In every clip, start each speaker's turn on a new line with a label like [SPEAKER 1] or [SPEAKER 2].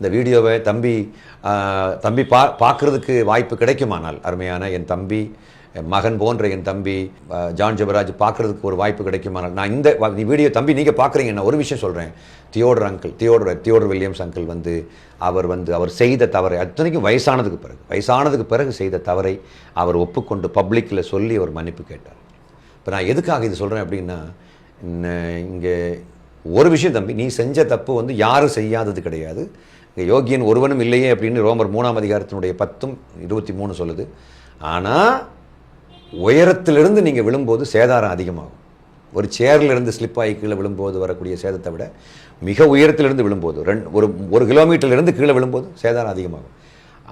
[SPEAKER 1] இந்த வீடியோவை தம்பி தம்பி பா பார்க்குறதுக்கு வாய்ப்பு கிடைக்குமானால் அருமையான என் தம்பி என் மகன் போன்ற என் தம்பி ஜான் ஜபராஜ் பார்க்குறதுக்கு ஒரு வாய்ப்பு கிடைக்குமானால் நான் இந்த நீ வீடியோ தம்பி நீங்கள் பார்க்குறீங்க நான் ஒரு விஷயம் சொல்கிறேன் Theodore uncle Theodore Theodore Williams uncle வந்து அவர் வந்து அவர் செய்த தவறை அத்தனைக்கும் வயசானதுக்கு பிறகு வயசானதுக்கு பிறகு செய்த தவறை அவர் ஒப்புக்கொண்டு பப்ளிக்கில் சொல்லி அவர் மன்னிப்பு கேட்டார். இப்போ நான் எதுக்காக இது சொல்கிறேன் அப்படின்னா இங்கே ஒரு விஷயம் தம்பி நீ செஞ்ச தப்பு வந்து யாரும் செய்யாதது கிடையாது. இங்கே யோகியன் ஒருவனும் இல்லையே அப்படின்னு ரோமர் மூணாம் அதிகாரத்தினுடைய பத்தும் இருபத்தி மூணு சொல்லுது. ஆனால் உயரத்திலிருந்து நீங்கள் விழும்போது சேதாரம் அதிகமாகும். ஒரு சேர்ல இருந்து ஸ்லிப் ஆகி கீழே விழும்போது வரக்கூடிய சேதத்தை விட மிக உயரத்திலிருந்து விழும்போது ரெண்டு ஒரு ஒரு கிலோமீட்டர்லேருந்து கீழே விழும்போது சேதாரம் அதிகமாகும்.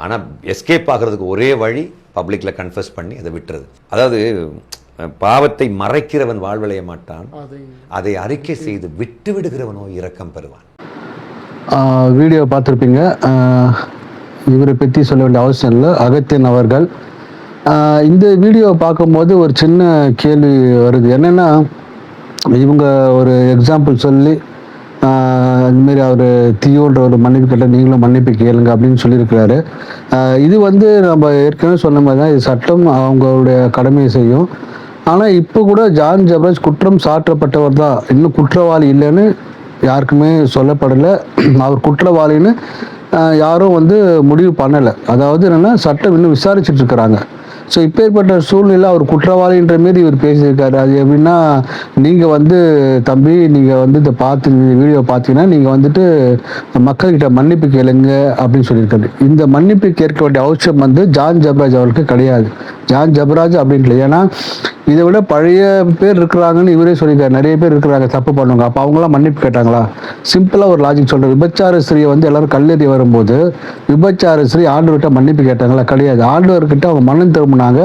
[SPEAKER 1] ஆனால் எஸ்கேப் ஆகிறதுக்கு ஒரே வழி பப்ளிக்கில் கன்ஃபஸ் பண்ணி அதை விட்டுறது. அதாவது பாவத்தை மறைக்கிறவன் வாழ்வடைய மாட்டான்.
[SPEAKER 2] அதை
[SPEAKER 1] அறிக்கை செய்து விட்டு விடுகிறவனோ இரக்கம் பெறுவான்.
[SPEAKER 3] வீடியோ பார்த்துருப்பீங்க. இவரை பற்றி சொல்ல வேண்டிய அவசியம் இல்லை. அகத்தியன் அவர்கள். இந்த வீடியோ பார்க்கும்போது ஒரு சின்ன கேள்வி வருது. என்னென்னா இவங்க ஒரு எக்ஸாம்பிள் சொல்லி இந்தமாரி அவர் தீயோன்ற ஒரு மன்னிப்பு கேட்ட நீங்களும் மன்னிப்பு கேளுங்க அப்படின்னு சொல்லியிருக்கிறாரு. இது வந்து நம்ம ஏற்கனவே சொன்ன மாதிரி தான். இது சட்டம் அவங்களுடைய கடமையை செய்யும். ஆனால் இப்போ கூட ஜான் ஜபராஜ் குற்றம் சாற்றப்பட்டவர் தான். இன்னும் குற்றவாளி இல்லைன்னு யாருக்குமே சொல்லப்படலை. அவர் குற்றவாளின்னு யாரும் வந்து முடிவு பண்ணலை. அதாவது என்னென்னா சட்டம் இன்னும் விசாரிச்சுட்டு இருக்கிறாங்க. ஸோ இப்பேற்பட்ட சூழ்நிலை அவர் குற்றவாளின்ற மாரி இவர் பேசியிருக்காரு. அது எப்படின்னா நீங்கள் வந்து தம்பி நீங்கள் வந்து இதை பார்த்து இந்த வீடியோ பார்த்தீங்கன்னா நீங்கள் வந்துட்டு மக்கள்கிட்ட மன்னிப்பு கேளுங்க அப்படின்னு சொல்லியிருக்காரு. இந்த மன்னிப்பு கேட்க வேண்டிய அவசியம் வந்து ஜான் ஜப்ராஜ் அவருக்கு கிடையாது. ஜான் ஜபராஜ் அப்படின்ட்டு. ஏன்னா இதை விட பழைய பேர் இருக்கிறாங்கன்னு இவரே சொல்லியிருக்காரு நிறைய பேர் இருக்கிறாங்க தப்பு பண்ணுவாங்க. அப்போ அவங்களாம் மன்னிப்பு கேட்டாங்களா? சிம்பிளாக ஒரு லாஜிக் சொல்கிறேன் விபச்சார ஸ்ரீயை வந்து எல்லாரும் கல்லெறி வரும்போது விபச்சார ஸ்ரீ ஆண்டவர்கிட்ட மன்னிப்பு கேட்டாங்களா? கிடையாது. ஆண்டவர்கிட்ட அவங்க மனம் திரும்பினாங்க.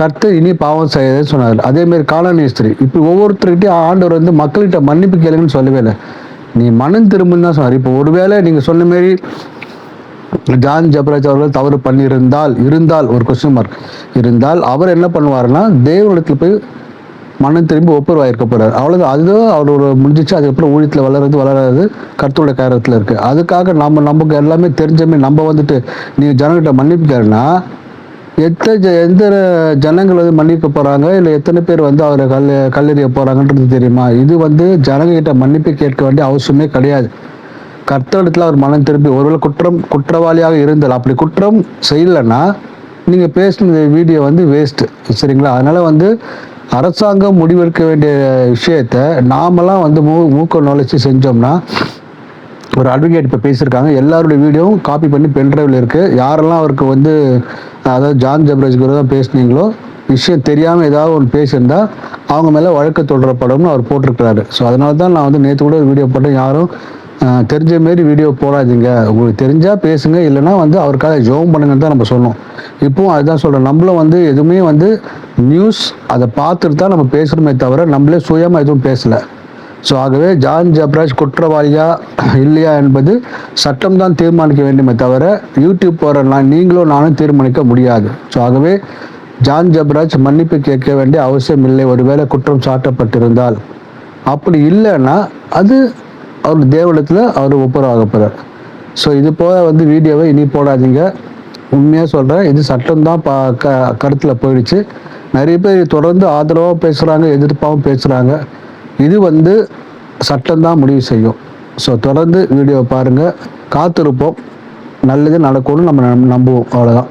[SPEAKER 3] கர்த்தர் இனி பாவம் செய்யாதே சொன்னார். அதேமாரி மாதிரி காலனி ஸ்திரீ. இப்போ ஒவ்வொருத்தர்கிட்டயும் ஆண்டவர் வந்து மக்கள்கிட்ட மன்னிப்பு கேளுங்கன்னு சொல்லவே இல்லை. நீ மனம் திரும்புன்னு தான் சொன்னார். இப்போ ஒருவேளை நீங்கள் சொன்ன மாரி ஜான் ஜபராஜ் அவர்கள் தவறு பண்ணியிருந்தால் இருந்தால் ஒரு கொஸ்டின் மார்க் இருந்தால் அவர் என்ன பண்ணுவாருன்னா தேவனிடத்தில் போய் மனம் திரும்பி ஒப்புரவாக இருக்க போறாரு. அவ்வளோதான் அதுதான் அவரோட முடிஞ்சிச்சு. அதுக்கப்புறம் ஊழியத்தில் வளர்றது வளராது. கருத்தோட காரத்தில் இருக்கு. அதுக்காக நம்ம நமக்கு எல்லாமே தெரிஞ்சமே நம்ம வந்துட்டு நீங்கள் ஜனங்கிட்ட மன்னிப்புக்காருன்னா எத்தனை எந்த ஜனங்கள் வந்து மன்னிக்க போகிறாங்க இல்லை எத்தனை பேர் வந்து அவரை கல் கல்லெறிய போகிறாங்கன்றது தெரியுமா? இது வந்து ஜனங்ககிட்ட மன்னிப்பு கேட்க வேண்டிய அவசியமே கிடையாது. கர்த்தரிடத்தில் அவர் மனம் திரும்பி ஒருவேளை குற்றம் குற்றவாளியாக இருந்தால் அப்படி குற்றம் செய்யலைன்னா நீங்கள் பேசின வீடியோ வந்து வேஸ்ட்டு சரிங்களா? அதனால் வந்து அரசாங்கம் முடிவெடுக்க வேண்டிய விஷயத்த நாமெல்லாம் வந்து மூ மூக்க நுழைச்சி செஞ்சோம்னா ஒரு அட்வொகேட் இப்போ பேசியிருக்காங்க. எல்லாருடைய வீடியோவும் காப்பி பண்ணி பென்ட்ரைவில் இருக்குது யாரெல்லாம் அவருக்கு வந்து அதாவது ஜான் ஜப்ராஜ்க்கு தான் பேசுனீங்களோ விஷயம் தெரியாமல் ஏதாவது ஒன்று பேசியிருந்தா அவங்க மேலே வழக்கு தொடரப்படும்னு அவர் போட்டிருக்கிறாரு. ஸோ அதனால தான் நான் வந்து நேற்று கூட ஒரு வீடியோ போட்டேன். யாரும் தெரிஞ்ச மாரி வீடியோ போடாதீங்க. உங்களுக்கு தெரிஞ்சால் பேசுங்க இல்லைன்னா வந்து அவருக்காக ஜோம் பண்ணுங்கன்னு தான் நம்ம சொன்னோம் இப்போவும் அதுதான் சொல்கிறேன் நம்மளும் வந்து எதுவுமே வந்து நியூஸ் அதை பார்த்துட்டு தான் நம்ம பேசுகிறோமே தவிர நம்மளே சுயமாக எதுவும் பேசலை. ஸோ ஆகவே ஜான் ஜப்ராஜ் குற்றவாளியா இல்லையா என்பது சட்டம் தான் தீர்மானிக்க வேண்டுமே தவிர யூடியூப் போகிற நான் நீங்களும் நானும் தீர்மானிக்க முடியாது. ஸோ ஆகவே ஜான் ஜப்ராஜ் மன்னிப்பு கேட்க வேண்டிய அவசியம் இல்லை. ஒருவேளை குற்றம் சாட்டப்பட்டிருந்தால். அப்படி இல்லைன்னா அது அவர் தேவலத்தில் அவர் ஒப்புரவாக போகிறார் ஸோ இது போல் வந்து வீடியோவை இனி போடாதீங்க. உண்மையாக சொல்கிறேன் இது சட்டம் தான் பா க கருத்தில் போயிடுச்சு. நிறைய பேர் தொடர்ந்து ஆதரவாக பேசுகிறாங்க எதிர்ப்பாகவும் பேசுகிறாங்க இது வந்து சட்டம் தான் முடிவு செய்யும். ஸோ தொடர்ந்து வீடியோவை பாருங்கள் காத்திருப்போம். நல்லது நடக்கும்னு நம்ம நம்- நம்புவோம். அவ்வளோதான்